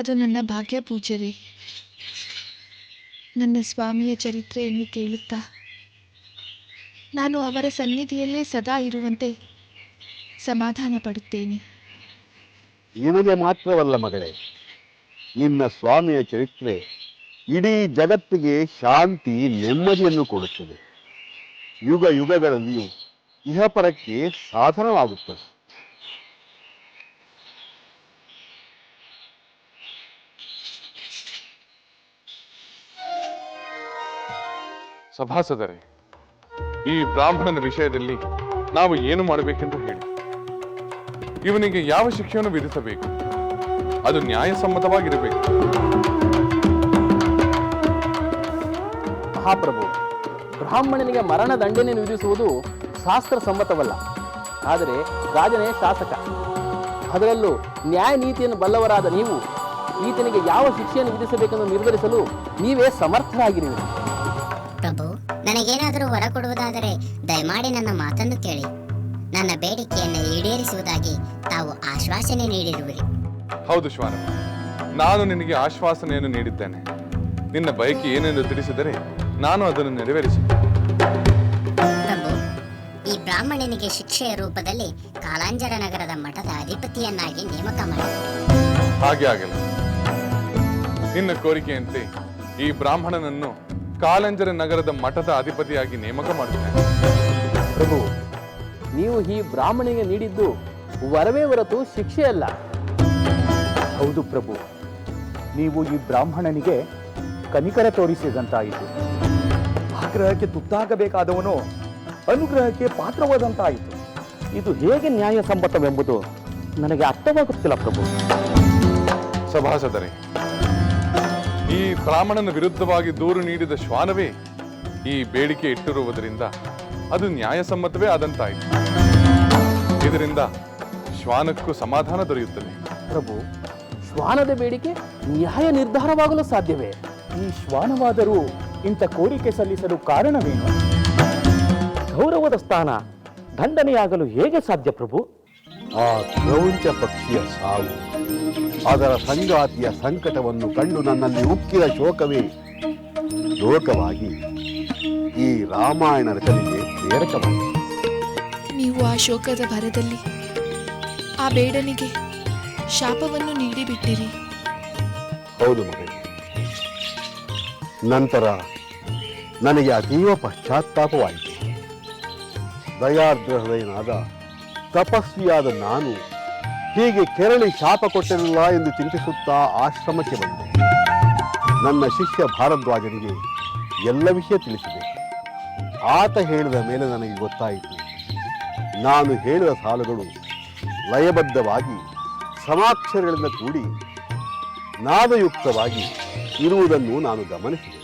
ಅದು ನನ್ನ ಭಾಗ್ಯ ಪೂಜರಿ ನನ್ನ ಸ್ವಾಮಿಯ ಚರಿತ್ರೆಯನ್ನು ಕೇಳುತ್ತಾ ನಾನು ಅವರ ಸನ್ನಿಧಿಯಲ್ಲೇ ಸದಾ ಇರುವಂತೆ ಸಮಾಧಾನ ಪಡುತ್ತೇನೆ. ನಿನಗೆ ಮಾತ್ರವಲ್ಲ ಮಗಳೇ, ನಿನ್ನ ಸ್ವಾಮಿಯ ಚರಿತ್ರೆ ಇಡೀ ಜಗತ್ತಿಗೆ ಶಾಂತಿ ನೆಮ್ಮದಿಯನ್ನು ಕೊಡುತ್ತದೆ. ಯುಗ ಯುಗಗಳಲ್ಲಿಯೂ ಇಹಪರಕ್ಕೆ ಸಾಧನವಾಗುತ್ತದೆ. ಸಭಾಸದರೇ, ಈ ಬ್ರಾಹ್ಮಣನ ವಿಷಯದಲ್ಲಿ ನಾವು ಏನು ಮಾಡಬೇಕೆಂದು ಹೇಳಿ. ಇವನಿಗೆ ಯಾವ ಶಿಕ್ಷೆಯನ್ನು ವಿಧಿಸಬೇಕು? ಅದು ನ್ಯಾಯಸಮ್ಮತವಾಗಿರಬೇಕು. ಮಹಾಪ್ರಭು, ಬ್ರಾಹ್ಮಣನಿಗೆ ಮರಣ ದಂಡನೆಯನ್ನು ವಿಧಿಸುವುದು ಶಾಸ್ತ್ರ ಸಮ್ಮತವಲ್ಲ ಆದರೆ ರಾಜನೇ ಶಾಸಕ. ಅದರಲ್ಲೂ ನ್ಯಾಯ ನೀತಿಯನ್ನು ಬಲ್ಲವರಾದ ನೀವು, ಈತನಿಗೆ ಯಾವ ಶಿಕ್ಷೆಯನ್ನು ವಿಧಿಸಬೇಕೆಂದು ನಿರ್ಧರಿಸಲು ನೀವೇ ಸಮರ್ಥರಾಗಿರುವಿರಿ. ಪ್ರಭು ನನಗೇನಾದರೂ ವರ ಕೊಡುವುದಾದರೆ ದಯಮಾಡಿ ನನ್ನ ಮಾತನ್ನು ಕೇಳಿ. ನನ್ನ ಬೇಡಿಕೆಯನ್ನು ಈಡೇರಿಸುವುದಾಗಿ ತಾವು ಆಶ್ವಾಸನೆ ನೀಡಿರುವಿರಿ. ಹೌದು ಶ್ವಾನ. ನಾನು ನಿನಗೆ ಆಶ್ವಾಸನೆಯನ್ನು ನೀಡಿದ್ದೇನೆ. ನಿನ್ನ ಬಯಕೆ ಏನೆಂದು ತಿಳಿಸಿದರೆ ನಾನು ಅದನ್ನು ನೆರವೇರಿಸಿ ಪ್ರಭು ಈ ಬ್ರಾಹ್ಮಣನಿಗೆ ಶಿಕ್ಷೆಯ ರೂಪದಲ್ಲಿ ಕಾಲಾಂಜರ ನಗರದ ಮಠದ ಅಧಿಪತಿಯನ್ನಾಗಿ ನೇಮಕ ಮಾಡಿ. ಹಾಗೆ ಆಗಲ್ಲ ನಿನ್ನ ಕೋರಿಕೆಯಂತೆ ಈ ಬ್ರಾಹ್ಮಣನನ್ನು ಕಾಲಂಜರ ನಗರದ ಮಠದ ಅಧಿಪತಿಯಾಗಿ ನೇಮಕ ಮಾಡುತ್ತೇನೆ ಪ್ರಭು ನೀವು ಈ ಬ್ರಾಹ್ಮಣಿಗೆ ನೀಡಿದ್ದು ವರವೇ ಹೊರತು ಶಿಕ್ಷೆ ಅಲ್ಲ ಹೌದು ಪ್ರಭು ನೀವು ಈ ಬ್ರಾಹ್ಮಣನಿಗೆ ಕನಿಕರ ತೋರಿಸಿದಂತಾಯಿತು. ಆಗ್ರಹಕ್ಕೆ ತುತ್ತಾಗಬೇಕಾದವನು ಅನುಗ್ರಹಕ್ಕೆ ಪಾತ್ರವಾದಂತಾಯಿತು. ಇದು ಹೇಗೆ ನ್ಯಾಯಸಮ್ಮತವೆಂಬುದು ನನಗೆ ಅರ್ಥವಾಗುತ್ತಿಲ್ಲ ಪ್ರಭು. ಸಭಾಸದರೇ ಈ ಬ್ರಾಹ್ಮಣನ ವಿರುದ್ಧವಾಗಿ ದೂರು ನೀಡಿದ ಶ್ವಾನವೇ ಈ ಬೇಡಿಕೆ ಇಟ್ಟಿರುವುದರಿಂದ ಅದು ನ್ಯಾಯಸಮ್ಮತವೇ ಆದಂತಾಯಿತು. ಇದರಿಂದ ಶ್ವಾನಕ್ಕೂ ಸಮಾಧಾನ ದೊರೆಯುತ್ತದೆ. ಪ್ರಭು ಶ್ವಾನದ ಬೇಡಿಕೆ ನ್ಯಾಯ ನಿರ್ಧಾರವಾಗಲು ಸಾಧ್ಯವೇ? ಈ ಶ್ವಾನವಾದರೂ ಇಂಥ ಕೋರಿಕೆ ಸಲ್ಲಿಸಲು ಕಾರಣವೇನು? ಗೌರವದ ಸ್ಥಾನ ದಂಡನೆಯಾಗಲು ಹೇಗೆ ಸಾಧ್ಯ ಪ್ರಭು? ಆ ಕ್ರೌಂಚ ಪಕ್ಷಿಯ ಸಾವು ಅದರ ಸಂಗಾತಿಯ ಸಂಕಟವನ್ನು ಕಂಡು ನನ್ನಲ್ಲಿ ಉಕ್ಕಿದ ಶೋಕವೇ. ಶೋಕವಾಗಿ ಈ ರಾಮಾಯಣ ರಚನೆಗೆ ಪ್ರೇರಕವಾಗಿದೆ. ನೀವು ಆ ಶೋಕದ ಭರದಲ್ಲಿ ಆ ಬೇಡನಿಗೆ ಶಾಪವನ್ನು ನೀಡಿಬಿಟ್ಟಿರಿ. ಹೌದು ಮಗ ನಂತರ ನನಗೆ ಅತೀವ ಪಶ್ಚಾತ್ತಾಪವಾಯಿತು ದಯಾರ್ದ್ರ ಹೃದಯನಾದ ತಪಸ್ವಿಯಾದ ನಾನು ಹೀಗೆ ಕೆರಳಿ ಶಾಪ ಕೊಟ್ಟಿರಲಿಲ್ಲ ಎಂದು ಚಿಂತಿಸುತ್ತಾ ಆಶ್ರಮಕ್ಕೆ ಬಂದೆ. ನನ್ನ ಶಿಷ್ಯ ಭಾರದ್ವಾಜನಿಗೆ ಎಲ್ಲ ವಿಷಯ ತಿಳಿಸಿದೆ. ಆತ ಹೇಳಿದ ಮೇಲೆ ನನಗೆ ಗೊತ್ತಾಯಿತು. ನಾನು ಹೇಳಿದ ಸಾಲುಗಳು ಲಯಬದ್ಧವಾಗಿ ಸಮಾಕ್ಷರಗಳಿಂದ ಕೂಡಿ ನಾದಯುಕ್ತವಾಗಿ ಇರುವುದನ್ನು ನಾನು ಗಮನಿಸಿದೆ.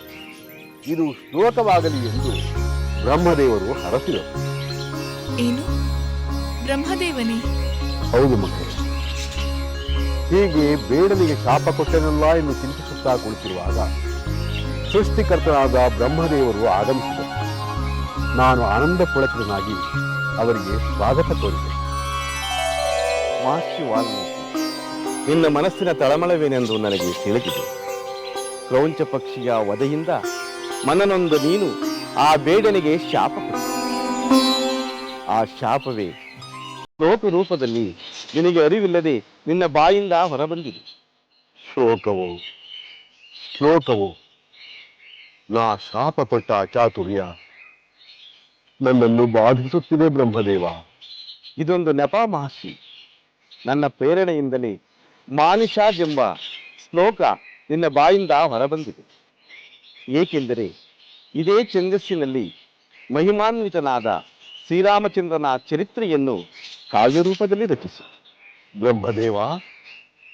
ಇದು ಶ್ಲೋಕವಾಗಲಿ ಎಂದು ಬ್ರಹ್ಮದೇವರು ಹರಸಿದರು. ಏನು? ಬ್ರಹ್ಮದೇವನೇ? ಹೌದು ಮಕ್ಕಳು ಹೀಗೆ ಬೇಡನಿಗೆ ಶಾಪ ಕೊಟ್ಟನಲ್ಲ ಎಂದು ಚಿಂತಿಸುತ್ತಾ ಕುಳಿತಿರುವಾಗ ಸೃಷ್ಟಿಕರ್ತನಾದ ಬ್ರಹ್ಮದೇವರು ಆಗಮಿಸಿದರು. ನಾನು ಆನಂದ ಪುಳಕಿತನಾಗಿ ಅವರಿಗೆ ಸ್ವಾಗತ ಕೋರಿದೆ. ಮಹರ್ಷಿ ವಾಲ್ಮೀಕಿ, ನಿನ್ನ ಮನಸ್ಸಿನ ತಳಮಳವೇನೆಂದು ನನಗೆ ತಿಳಿದಿದೆ. ಕ್ರೌಂಚ ಪಕ್ಷಿಯ ವಧೆಯಿಂದ ಮನನೊಂದು ನೀನು ಆ ಬೇಡನಿಗೆ ಶಾಪ ಕೊಟ್ಟ. ಆ ಶಾಪವೇ ಲೋಕ ರೂಪದಲ್ಲಿ ನಿನಗೆ ಅರಿವಿಲ್ಲದೆ ನಿನ್ನ ಬಾಯಿಂದ ಹೊರಬಂದಿದೆ. ಶೋಕವು ಶ್ಲೋಕವು ನಾ ಶಾಪ ಕೊಟ್ಟ ಚಾತುರ್ಯ. ನನ್ನನ್ನು ಬಾಧಿಸುತ್ತಿದೆ ಬ್ರಹ್ಮದೇವ. ಇದೊಂದು ನೆಪ ಮಹರ್ಷಿ. ನನ್ನ ಪ್ರೇರಣೆಯಿಂದಲೇ ಮಾನಿಷಾಜ್ ಎಂಬ ಶ್ಲೋಕ ನಿನ್ನ ಬಾಯಿಂದ ಹೊರಬಂದಿದೆ. ಏಕೆಂದರೆ ಇದೇ ಛಂದಸ್ಸಿನಲ್ಲಿ ಮಹಿಮಾನ್ವಿತನಾದ ಶ್ರೀರಾಮಚಂದ್ರನ ಚರಿತ್ರೆಯನ್ನು ಕಾವ್ಯರೂಪದಲ್ಲಿ ರಚಿಸಿ. ಬ್ರಹ್ಮದೇವ,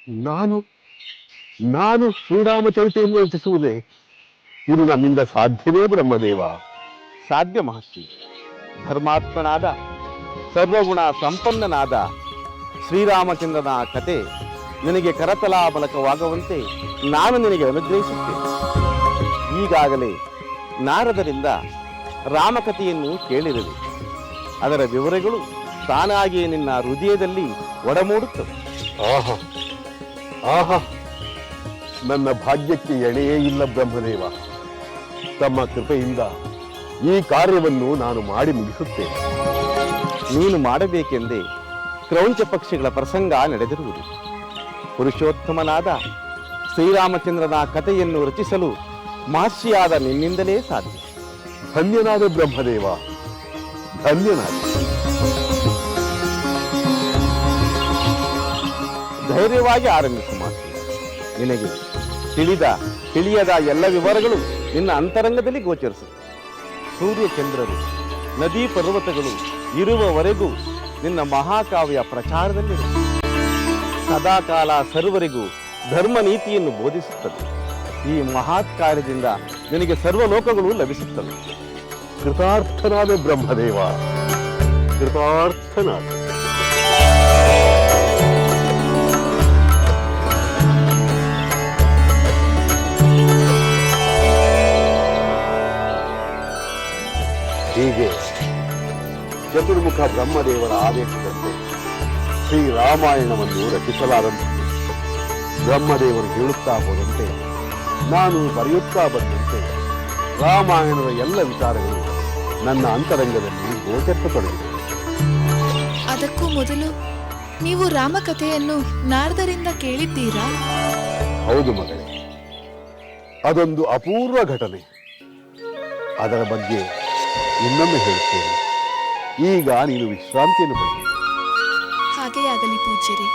ನಾನು ನಾನು ಶ್ರೀರಾಮಚರಿತೆಯನ್ನು ರಚಿಸುವುದೇ. ಇದು ನನ್ನಿಂದ ಸಾಧ್ಯವೇ ಬ್ರಹ್ಮದೇವ? ಸಾಧ್ಯ ಮಹರ್ಷಿ. ಧರ್ಮಾತ್ಮನಾದ, ಸರ್ವಗುಣ ಸಂಪನ್ನನಾದ ಶ್ರೀರಾಮಚಂದ್ರನ ಕತೆ ನಿನಗೆ ಕರತಲಾಮಲಕವಾಗುವಂತೆ ನಾನು ನಿನಗೆ ಅನುಗ್ರಹಿಸುತ್ತೇನೆ. ಈಗಾಗಲೇ ನಾರದರಿಂದ ರಾಮಕಥೆಯನ್ನು ಕೇಳಿರಲಿ ಅದರ ವಿವರಗಳು ತಾನಾಗಿಯೇ ನಿನ್ನ ಹೃದಯದಲ್ಲಿ ಒಡಮೂಡುತ್ತವೆ. ಆಹಾ. ಆಹಾ. ನನ್ನ ಭಾಗ್ಯಕ್ಕೆ ಎಣೆಯೇ ಇಲ್ಲ ಬ್ರಹ್ಮದೇವ. ತಮ್ಮ ಕೃಪೆಯಿಂದ ಈ ಕಾರ್ಯವನ್ನು ನಾನು ಮಾಡಿ ಮುಗಿಸುತ್ತೇನೆ. ನೀನು ಮಾಡಬೇಕೆಂದೇ ಕ್ರೌಂಚ ಪಕ್ಷಿಗಳ ಪ್ರಸಂಗ ನಡೆದಿರುವುದು. ಪುರುಷೋತ್ತಮನಾದ ಶ್ರೀರಾಮಚಂದ್ರನ ಕಥೆಯನ್ನು ರಚಿಸಲು ಮಹರ್ಷಿಯಾದ ನಿನ್ನಿಂದಲೇ ಸಾಧ್ಯ. ಧನ್ಯನಾದ ಬ್ರಹ್ಮದೇವ. ಧನ್ಯನಾದ. ಧೈರ್ಯವಾಗಿ ಆರಂಭಿಸು ಮಾತು ನಿನಗೆ ತಿಳಿದ, ತಿಳಿಯದ ಎಲ್ಲ ವಿವರಗಳು ನಿನ್ನ ಅಂತರಂಗದಲ್ಲಿ ಗೋಚರಿಸುತ್ತೆ ಸೂರ್ಯ ಚಂದ್ರರು ನದಿ ಪರ್ವತಗಳು ಇರುವವರೆಗೂ ನಿನ್ನ ಮಹಾಕಾವ್ಯ ಪ್ರಚಾರದಲ್ಲಿ ಸದಾಕಾಲ ಸರ್ವರಿಗೂ ಧರ್ಮ ನೀತಿಯನ್ನು ಬೋಧಿಸುತ್ತದೆ ಈ ಮಹತ್ ಕಾರ್ಯದಿಂದ ನಿನಗೆ ಸರ್ವಲೋಕಗಳು ಲಭಿಸುತ್ತವೆ. ಕೃತಾರ್ಥನಾದ ಬ್ರಹ್ಮದೇವ, ಕೃತಾರ್ಥನಾದ ಹೀಗೆ ಚತುರ್ಮುಖ ಬ್ರಹ್ಮದೇವರ ಆದೇಶದಂತೆ ಶ್ರೀರಾಮಾಯಣವನ್ನು ರಚಿಸಲಾರಂಭಿಸಿತು ಬ್ರಹ್ಮದೇವರು ಹೇಳುತ್ತಾ ಹೋದಂತೆ ನಾನು ಬರೆಯುತ್ತಾ ಬಂದಂತೆ ರಾಮಾಯಣದ ಎಲ್ಲ ವಿಚಾರಗಳು ನನ್ನ ಅಂತರಂಗದಲ್ಲಿ ಗೋಚರಿಸತೊಡಗಿವೆ ಅದಕ್ಕೂ ಮೊದಲು ನೀವು ರಾಮಕಥೆಯನ್ನು ನಾರದರಿಂದ ಕೇಳಿದ್ದೀರಾ? ಹೌದು ಮಗಳೇ. ಅದೊಂದು ಅಪೂರ್ವ ಘಟನೆ. ಅದರ ಬಗ್ಗೆ ಇನ್ನೊಮ್ಮೆ ಹೇಳುತ್ತೇನೆ ಈಗ ನೀನು ವಿಶ್ರಾಂತಿಯನ್ನು ಪಡೆದು ಹಾಗೇ ಆಗಲಿ ಪೂಜ್ಯರೇ.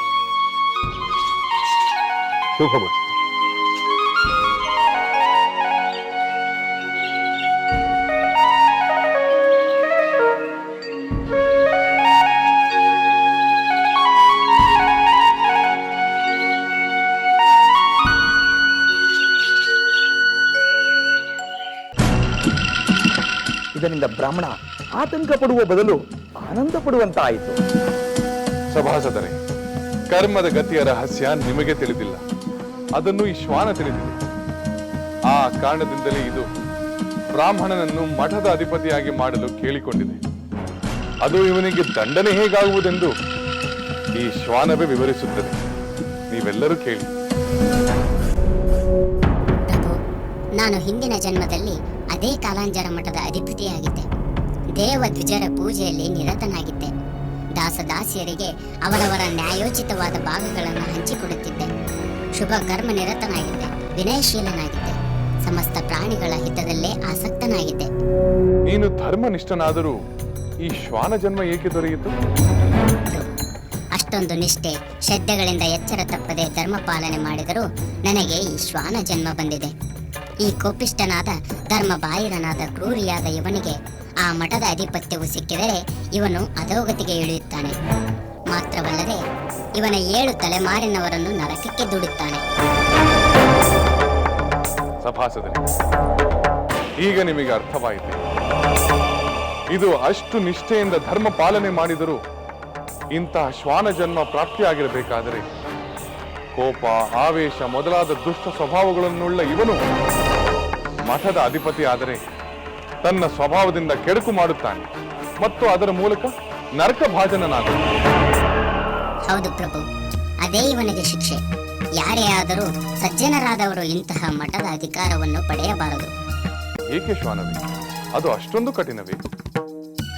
ಶುಭಮಸ್ತು ಇದರಿಂದ ಬ್ರಾಹ್ಮಣ ಆತಂಕ ಪಡುವ ಬದಲು ಆನಂದ ಪಡುವಂತಾಯಿತು ಸಭಾಸದರೆ ಕರ್ಮದ ಗತಿಯ ರಹಸ್ಯ ನಿಮಗೆ ತಿಳಿದಿಲ್ಲ. ಅದನ್ನು ಈ ಶ್ವಾನ ತಿಳಿದಿದೆ. ಆ ಕಾರಣದಿಂದಲೇ ಇದು ಬ್ರಾಹ್ಮಣನನ್ನು ಮಠದ ಅಧಿಪತಿಯಾಗಿ ಮಾಡಲು ಕೇಳಿಕೊಂಡಿದೆ. ಅದು ಇವನಿಗೆ ದಂಡನೆ ಹೇಗಾಗುವುದೆಂದು ಈ ಶ್ವಾನವೇ ವಿವರಿಸುತ್ತದೆ. ನೀವೆಲ್ಲರೂ ಕೇಳಿ. ನಾನು ಹಿಂದಿನ ಜನ್ಮದಲ್ಲಿ ಅದೇ ಕಾಲಾಂಜರ ಮಠದ ಅಧಿಪತಿಯಾಗಿದ್ದೆ. ದೇವ ದ್ವಿಜರ ಪೂಜೆಯಲ್ಲಿ ನಿರತನಾಗಿದ್ದೆ. ದಾಸದಾಸಿಯರಿಗೆ ಅವರವರ ನ್ಯಾಯೋಚಿತವಾದ ಭಾಗಗಳನ್ನು ಹಂಚಿಕೊಡುತ್ತಿದ್ದೆ. ಶುಭ ಕರ್ಮ ನಿರತನಾಗಿದ್ದೆ ವಿನಯಶೀಲನಾಗಿದ್ದೆ. ಸಮಸ್ತ ಪ್ರಾಣಿಗಳ ಹಿತದಲ್ಲೇ ಆಸಕ್ತನಾಗಿದ್ದೆ. ನೀನು ಧರ್ಮನಿಷ್ಠನಾದರೂ ಈ ಶ್ವಾನ ಜನ್ಮ ಏಕೆ ದೊರೆಯಿತು? ಅಷ್ಟೊಂದು ನಿಷ್ಠೆ ಶ್ರದ್ಧೆಗಳಿಂದ ಎಚ್ಚರ ತಪ್ಪದೆ ಧರ್ಮ ಪಾಲನೆ ಮಾಡಿದರೂ ನನಗೆ ಈ ಶ್ವಾನ ಜನ್ಮ ಬಂದಿದೆ. ಈ ಕೋಪಿಷ್ಟನಾದ ಧರ್ಮ ಬಾಹಿರನಾದ ಕ್ರೂರಿಯಾದ ಇವನಿಗೆ ಆ ಮಠದ ಅಧಿಪತ್ಯವು ಸಿಕ್ಕಿದರೆ ಇವನು ಅಧೋಗತಿಗೆ ಇಳಿಯುತ್ತಾನೆ. ಮಾತ್ರವಲ್ಲದೆ ಇವನ ಏಳು ತಲೆಮಾರಿನವರನ್ನು ನರಕಕ್ಕೆ ದುಡುತ್ತಾನೆ. ಈಗ ನಿಮಗೆ ಅರ್ಥವಾಯಿತು. ಇದು ಅಷ್ಟು ನಿಷ್ಠೆಯಿಂದ ಧರ್ಮ ಪಾಲನೆ ಮಾಡಿದರೂ ಇಂತಹ ಶ್ವಾನ ಜನ್ಮ ಪ್ರಾಪ್ತಿಯಾಗಿರಬೇಕಾದರೆ ಕೋಪ, ಆವೇಶ ಮೊದಲಾದ ದುಷ್ಟ ಸ್ವಭಾವಗಳನ್ನುಳ್ಳ ಇವನು ಮಠದ ಅಧಿಪತಿ ಆದರೆ ತನ್ನ ಸ್ವಭಾವದಿಂದ ಕೆಡುಕು ಮಾಡುತ್ತಾನೆ ಮತ್ತು ಅದರ ಮೂಲಕ ನರಕ ಭಾಜನನಾದ ಹೌದು ಪ್ರಭು ಅದೇ ಇವನಿಗೆ ಶಿಕ್ಷೆ. ಯಾರೇ ಆದರೂ ಸಜ್ಜನರಾದವರು ಇಂತಹ ಮಠದ ಅಧಿಕಾರವನ್ನು ಪಡೆಯಬಾರದು. ಏಕೆ ಶ್ವಾನವೇ? ಅದು ಅಷ್ಟೊಂದು ಕಠಿಣವೇ?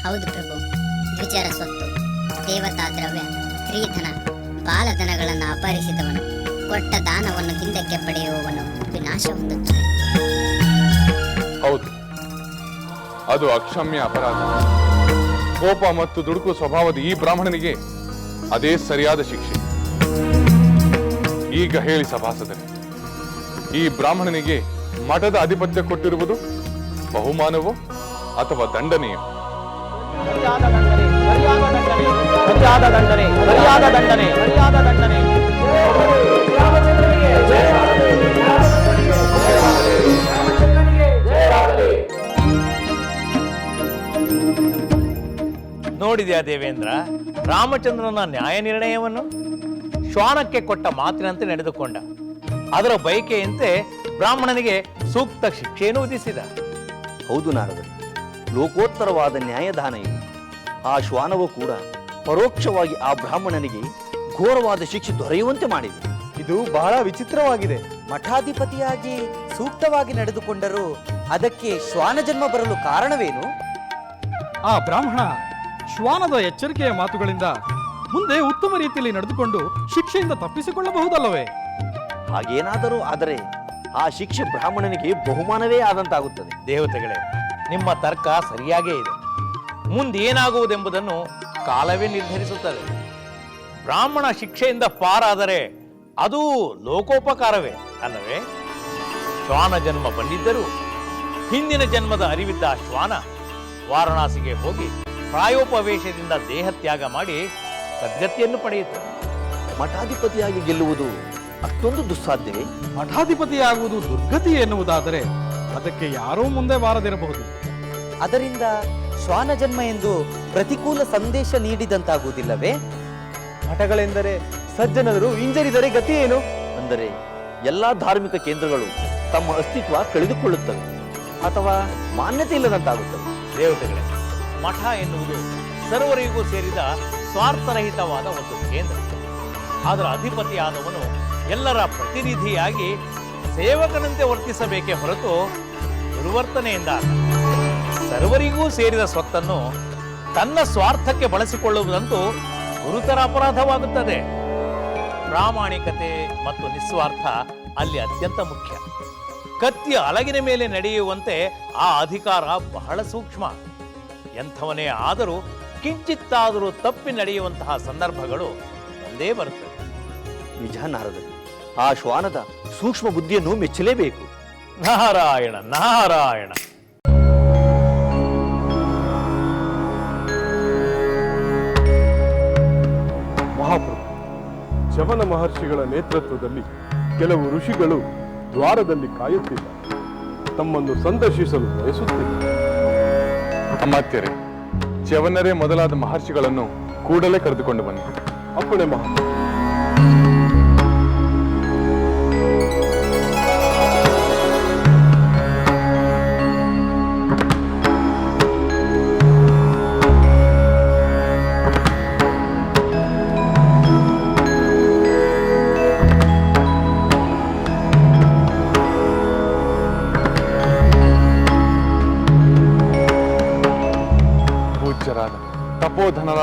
ಹೌದು ಪ್ರಭು ವಿಚಾರ ಸ್ವತ್ತು ದೇವತಾ ದ್ರವ್ಯ ಸ್ತ್ರೀಧನ ಬಾಲಧನಗಳನ್ನು ಅಪಹರಿಸಿದವನು ಕೊಟ್ಟ ದಾನವನ್ನು ಹಿಂದಕ್ಕೆ ಪಡೆಯುವವನು ವಿನಾಶ ಹೊಂದುತ್ತಾನೆ ಹೌದು. ಅದು ಅಕ್ಷಮ್ಯ ಅಪರಾಧ. ಕೋಪ ಮತ್ತು ದುಡುಕು ಸ್ವಭಾವದ ಈ ಬ್ರಾಹ್ಮಣನಿಗೆ ಅದೇ ಸರಿಯಾದ ಶಿಕ್ಷೆ. ಈಗ ಹೇಳಿ ಸಭಾಸದರೆ ಈ ಬ್ರಾಹ್ಮಣನಿಗೆ ಮಠದ ಆಧಿಪತ್ಯ ಕೊಟ್ಟಿರುವುದು ಬಹುಮಾನವೋ ಅಥವಾ ದಂಡನೆಯೋ? ಸರಿಯಾದ ದಂಡನೆ ಸರಿಯಾದ ದಂಡನೆ ಸರಿಯಾದ ದಂಡನೆ ನೋಡಿದ್ಯಾ ದೇವೇಂದ್ರ? ರಾಮಚಂದ್ರನ ನ್ಯಾಯ ನಿರ್ಣಯವನ್ನು? ಶ್ವಾನಕ್ಕೆ ಕೊಟ್ಟ ಮಾತಿನಂತೆ ನಡೆದುಕೊಂಡ. ಅದರ ಬಯಕೆಯಂತೆ ಬ್ರಾಹ್ಮಣನಿಗೆ ಸೂಕ್ತ ಶಿಕ್ಷೆಯನ್ನು ವಿಧಿಸಿದ. ಹೌದು ನಾರದರು ಲೋಕೋತ್ತರವಾದ ನ್ಯಾಯದಾನ ಇದು. ಆ ಶ್ವಾನವು ಕೂಡ ಪರೋಕ್ಷವಾಗಿ ಆ ಬ್ರಾಹ್ಮಣನಿಗೆ ಘೋರವಾದ ಶಿಕ್ಷೆ ದೊರೆಯುವಂತೆ ಮಾಡಿದೆ. ಇದು ಬಹಳ ವಿಚಿತ್ರವಾಗಿದೆ. ಮಠಾಧಿಪತಿಯಾಗಿ ಸೂಕ್ತವಾಗಿ ನಡೆದುಕೊಂಡರೂ ಅದಕ್ಕೆ ಶ್ವಾನ ಜನ್ಮ ಬರಲು ಕಾರಣವೇನು? ಆ ಬ್ರಾಹ್ಮಣ ಶ್ವಾನದ ಎಚ್ಚರಿಕೆಯ ಮಾತುಗಳಿಂದ ಮುಂದೆ ಉತ್ತಮ ರೀತಿಯಲ್ಲಿ ನಡೆದುಕೊಂಡು ಶಿಕ್ಷೆಯಿಂದ ತಪ್ಪಿಸಿಕೊಳ್ಳಬಹುದಲ್ಲವೇ? ಹಾಗೇನಾದರೂ ಆದರೆ ಆ ಶಿಕ್ಷೆ ಬ್ರಾಹ್ಮಣನಿಗೆ ಬಹುಮಾನವೇ ಆದಂತಾಗುತ್ತದೆ. ದೇವತೆಗಳೇ ನಿಮ್ಮ ತರ್ಕ ಸರಿಯಾಗೇ ಇದೆ. ಮುಂದೇನಾಗುವುದೆಂಬುದನ್ನು ಕಾಲವೇ ನಿರ್ಧರಿಸುತ್ತದೆ. ಬ್ರಾಹ್ಮಣ ಶಿಕ್ಷೆಯಿಂದ ಪಾರಾದರೆ ಅದು ಲೋಕೋಪಕಾರವೇ ಅಲ್ಲವೇ? ಶ್ವಾನ ಜನ್ಮ ಬಂದಿದ್ದರೂ ಹಿಂದಿನ ಜನ್ಮದ ಅರಿವಿದ್ದ ಆ ಶ್ವಾನ ವಾರಣಾಸಿಗೆ ಹೋಗಿ ಪ್ರಾಯೋಪವೇಶದಿಂದ ದೇಹತ್ಯಾಗ ಮಾಡಿ ಸದ್ಗತಿಯನ್ನು ಪಡೆಯಿತು ಮಠಾಧಿಪತಿಯಾಗಿ ಗೆಲ್ಲುವುದು ಅಷ್ಟೊಂದು ದುಸ್ಸಾಧ್ಯವೇ? ಮಠಾಧಿಪತಿಯಾಗುವುದು ದುರ್ಗತಿ ಎನ್ನುವುದಾದರೆ ಅದಕ್ಕೆ ಯಾರೂ ಮುಂದೆ ಬಾರದಿರಬಹುದು. ಅದರಿಂದ ಶ್ವಾನ ಜನ್ಮ ಎಂದು ಪ್ರತಿಕೂಲ ಸಂದೇಶ ನೀಡಿದಂತಾಗುವುದಿಲ್ಲವೇ? ಮಠಗಳೆಂದರೆ ಸಜ್ಜನರು ಹಿಂಜರಿದರೆ ಗತಿ ಏನು ಅಂದರೆ ಎಲ್ಲಾ ಧಾರ್ಮಿಕ ಕೇಂದ್ರಗಳು ತಮ್ಮ ಅಸ್ತಿತ್ವ ಕಳೆದುಕೊಳ್ಳುತ್ತವೆ ಅಥವಾ ಮಾನ್ಯತೆ ಇಲ್ಲದಂತಾಗುತ್ತವೆ. ದೇವತೆಗಳೇ ಮಠ ಎನ್ನುವುದು ಸರ್ವರಿಗೂ ಸೇರಿದ ಸ್ವಾರ್ಥರಹಿತವಾದ ಒಂದು ಕೇಂದ್ರ. ಅದರ ಅಧಿಪತಿಯಾದವನು ಎಲ್ಲರ ಪ್ರತಿನಿಧಿಯಾಗಿ ಸೇವಕನಂತೆ ವರ್ತಿಸಬೇಕೇ ಹೊರತು ದುರ್ವರ್ತನೆಯಿಂದ ಸರ್ವರಿಗೂ ಸೇರಿದ ಸ್ವತ್ತನ್ನು ತನ್ನ ಸ್ವಾರ್ಥಕ್ಕೆ ಬಳಸಿಕೊಳ್ಳುವುದಂತೂ ಗುರುತರ ಅಪರಾಧವಾಗುತ್ತದೆ. ಪ್ರಾಮಾಣಿಕತೆ ಮತ್ತು ನಿಸ್ವಾರ್ಥ ಅಲ್ಲಿ ಅತ್ಯಂತ ಮುಖ್ಯ. ಕತ್ತಿ ಅಲಗಿನ ಮೇಲೆ ನಡೆಯುವಂತೆ ಆ ಅಧಿಕಾರ ಬಹಳ ಸೂಕ್ಷ್ಮ. ಎಂಥವನೇ ಆದರೂ ಕಿಂಚಿತ್ತಾದರೂ ತಪ್ಪಿ ನಡೆಯುವಂತಹ ಸಂದರ್ಭಗಳು ಒಂದೇ ಬರುತ್ತವೆ ನಿಜ ನಾರದರು ಆ ಶ್ವಾನದ ಸೂಕ್ಷ್ಮ ಬುದ್ಧಿಯನ್ನು ಮೆಚ್ಚಲೇಬೇಕು. ನಾರಾಯಣ ನಾರಾಯಣ. ಮಹಾಪ್ರಭು ಶವನ ಮಹರ್ಷಿಗಳ ನೇತೃತ್ವದಲ್ಲಿ ಕೆಲವು ಋಷಿಗಳು ದ್ವಾರದಲ್ಲಿ ಕಾಯುತ್ತಿದ್ದಾರೆ. ತಮ್ಮನ್ನು ಸಂದರ್ಶಿಸಲು ಬಯಸುತ್ತಿದ್ದಾರೆ. ಅಮಾತ್ಯರೇ ಚವನರೇ ಮೊದಲಾದ ಮಹರ್ಷಿಗಳನ್ನು ಕೂಡಲೇ ಕರೆದುಕೊಂಡು ಬನ್ನಿ. ಅಪ್ಪಣೆ ಮಹಾ.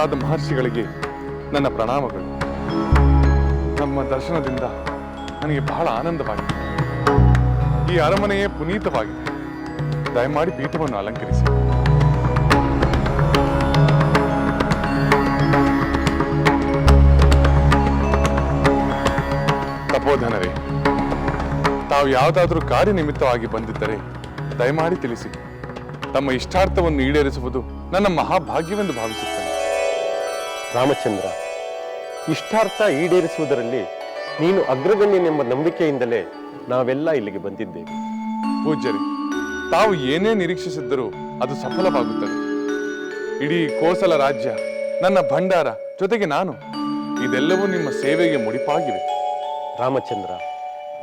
ತಪೋಧನರಾದ ಮಹರ್ಷಿಗಳಿಗೆ ನನ್ನ ಪ್ರಣಾಮಗಳು. ನಮ್ಮ ದರ್ಶನದಿಂದ ನನಗೆ ಬಹಳ ಆನಂದವಾಗಿದೆ. ಈ ಅರಮನೆಯೇ ಪುನೀತವಾಗಿದೆ ದಯಮಾಡಿ ಪೀಠವನ್ನು ಅಲಂಕರಿಸಿ. ತಪೋಧನರೇ, ತಾವು ಯಾವುದಾದ್ರೂ ಕಾರ್ಯನಿಮಿತ್ತವಾಗಿ ಬಂದಿದ್ದರೆ ದಯಮಾಡಿ ತಿಳಿಸಿ. ತಮ್ಮ ಇಷ್ಟಾರ್ಥವನ್ನು ಈಡೇರಿಸುವುದು ನನ್ನ ಮಹಾಭಾಗ್ಯವೆಂದು ಭಾವಿಸುತ್ತೇನೆ. ರಾಮಚಂದ್ರ ಇಷ್ಟಾರ್ಥ ಈಡೇರಿಸುವುದರಲ್ಲಿ ನೀನು ಅಗ್ರಗಣ್ಯನೆಂಬ ನಂಬಿಕೆಯಿಂದಲೇ ನಾವೆಲ್ಲ ಇಲ್ಲಿಗೆ ಬಂದಿದ್ದೇವೆ. ಪೂಜ್ಯರಿ ತಾವು ಏನೇ ನಿರೀಕ್ಷಿಸಿದ್ದರೂ ಅದು ಸಫಲವಾಗುತ್ತದೆ. ಇಡೀ ಕೋಸಲ ರಾಜ್ಯ ನನ್ನ ಭಂಡಾರ ಜೊತೆಗೆ ನಾನು ಇದೆಲ್ಲವೂ ನಿಮ್ಮ ಸೇವೆಗೆ ಮುಡಿಪಾಗಿವೆ. ರಾಮಚಂದ್ರ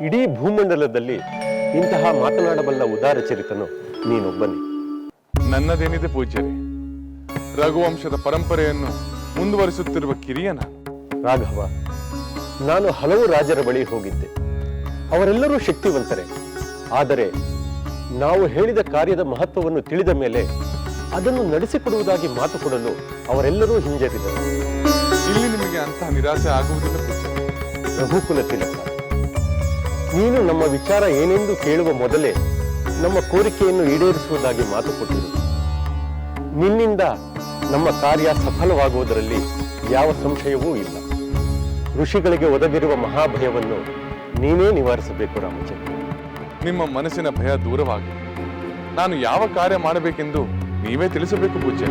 ಇಡೀ ಭೂಮಂಡಲದಲ್ಲಿ ಇಂತಹ ಮಾತನಾಡಬಲ್ಲ ಉದಾರ ಚರಿತನು ನೀನೊಬ್ಬನೇ. ನನ್ನದೇನಿದೆ ಪೂಜ್ಯರಿ ರಘುವಂಶದ ಪರಂಪರೆಯನ್ನು ಮುಂದುವರಿಸುತ್ತಿರುವ ಕಿರಿಯ ನಾನು ರಾಘವ ನಾನು ಹಲವು ರಾಜರ ಬಳಿ ಹೋಗಿದ್ದೆ. ಅವರೆಲ್ಲರೂ ಶಕ್ತಿವಂತರೇ. ಆದರೆ ನಾವು ಹೇಳಿದ ಕಾರ್ಯದ ಮಹತ್ವವನ್ನು ತಿಳಿದ ಮೇಲೆ ಅದನ್ನು ನಡೆಸಿಕೊಡುವುದಾಗಿ ಮಾತು ಕೊಡಲು ಅವರೆಲ್ಲರೂ ಹಿಂಜರಿದರು. ಇಲ್ಲಿ ನಿಮಗೆ ಅಂತಹ ನಿರಾಸೆ ಆಗುವುದಿಲ್ಲ ಪ್ರಭುಕುಲ ರಘುಕುಲ ತಿಲಕ ನೀನು ನಮ್ಮ ವಿಚಾರ ಏನೆಂದು ಕೇಳುವ ಮೊದಲೇ ನಮ್ಮ ಕೋರಿಕೆಯನ್ನು ಈಡೇರಿಸುವುದಾಗಿ ಮಾತು ಕೊಟ್ಟಿರು. ನಿನ್ನಿಂದ ನಮ್ಮ ಕಾರ್ಯ ಸಫಲವಾಗುವುದರಲ್ಲಿ ಯಾವ ಸಂಶಯವೂ ಇಲ್ಲ. ಋಷಿಗಳಿಗೆ ಒದಗಿರುವ ಮಹಾಭಯವನ್ನು ನೀನೇ ನಿವಾರಿಸಬೇಕು ರಾಮಚಂದ್ರ. ನಿಮ್ಮ ಮನಸ್ಸಿನ ಭಯ ದೂರವಾಗಿ. ನಾನು ಯಾವ ಕಾರ್ಯ ಮಾಡಬೇಕೆಂದು ನೀವೇ ತಿಳಿಸಬೇಕು ಪೂಜೆ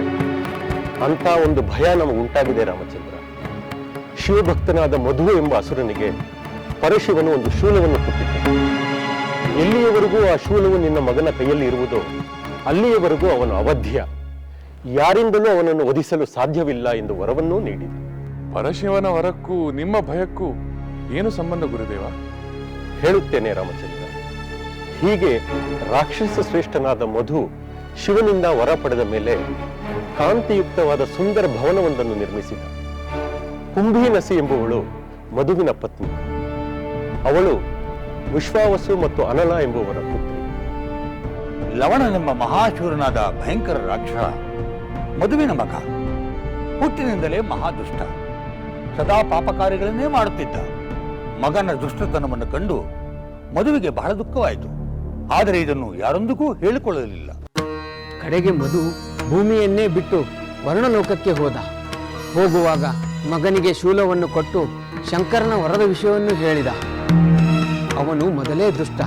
ಅಂತ ಒಂದು ಭಯ ನಮಗೆ ಉಂಟಾಗಿದೆ ರಾಮಚಂದ್ರ. ಶಿವಭಕ್ತನಾದ ಮಧು ಎಂಬ ಅಸುರನಿಗೆ ಪರಶಿವನು ಒಂದು ಶೂಲವನ್ನು ಕೊಟ್ಟಿದ್ದ. ಎಲ್ಲಿಯವರೆಗೂ ಆ ಶೂಲವು ನಿನ್ನ ಮಗನ ಕೈಯಲ್ಲಿ ಇರುವುದೋ ಅಲ್ಲಿಯವರೆಗೂ ಅವನು ಅವಧ್ಯ. ಯಾರಿಂದಲೂ ಅವನನ್ನು ವಧಿಸಲು ಸಾಧ್ಯವಿಲ್ಲ ಎಂದು ವರವನ್ನೂ ನೀಡಿದ. ಪರಶಿವನ ವರಕ್ಕೂ ನಿಮ್ಮ ಭಯಕ್ಕೂ ಏನು ಸಂಬಂಧ ಗುರುದೇವ? ಹೇಳುತ್ತೇನೆ ರಾಮಚಂದ್ರ. ಹೀಗೆ ರಾಕ್ಷಸ ಶ್ರೇಷ್ಠನಾದ ಮಧು ಶಿವನಿಂದ ವರ ಪಡೆದ ಮೇಲೆ ಕಾಂತಿಯುಕ್ತವಾದ ಸುಂದರ ಭವನವೊಂದನ್ನು ನಿರ್ಮಿಸಿದ. ಕುಂಭೀನಸಿ ಎಂಬುವಳು ಮಧುವಿನ ಪತ್ನಿ. ಅವಳು ವಿಶ್ವಾವಸು ಮತ್ತು ಅನಲ ಎಂಬುವರ ಪುತ್ರಿ. ಲವಣನೆಂಬ ಮಹಾಶೂರನಾದ ಭಯಂಕರ ರಾಕ್ಷಸ ಮದುವಿನ ಮಗ. ಹುಟ್ಟಿನಿಂದಲೇ ಮಹಾದುಷ್ಟ. ಸದಾ ಪಾಪಕಾರ್ಯಗಳನ್ನೇ ಮಾಡುತ್ತಿದ್ದ. ಮಗನ ದುಷ್ಟತನವನ್ನು ಕಂಡು ಮದುವೆಗೆ ಬಹಳ ದುಃಖವಾಯಿತು. ಆದರೆ ಇದನ್ನು ಯಾರೊಂದಿಗೂ ಹೇಳಿಕೊಳ್ಳಲಿಲ್ಲ. ಕಡೆಗೆ ಮಧು ಭೂಮಿಯನ್ನೇ ಬಿಟ್ಟು ವರ್ಣಲೋಕಕ್ಕೆ ಹೋದ. ಹೋಗುವಾಗ ಮಗನಿಗೆ ಶೂಲವನ್ನು ಕೊಟ್ಟು ಶಂಕರನ ವರದ ವಿಷಯವನ್ನು ಹೇಳಿದ. ಅವನು ಮೊದಲೇ ದುಷ್ಟ.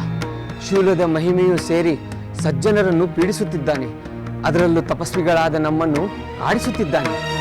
ಶೂಲದ ಮಹಿಮೆಯು ಸೇರಿ ಸಜ್ಜನರನ್ನು ಪೀಡಿಸುತ್ತಿದ್ದಾನೆ. ಅದರಲ್ಲೂ ತಪಸ್ವಿಗಳಾದ ನಮ್ಮನ್ನು ಆಡಿಸುತ್ತಿದ್ದಾನೆ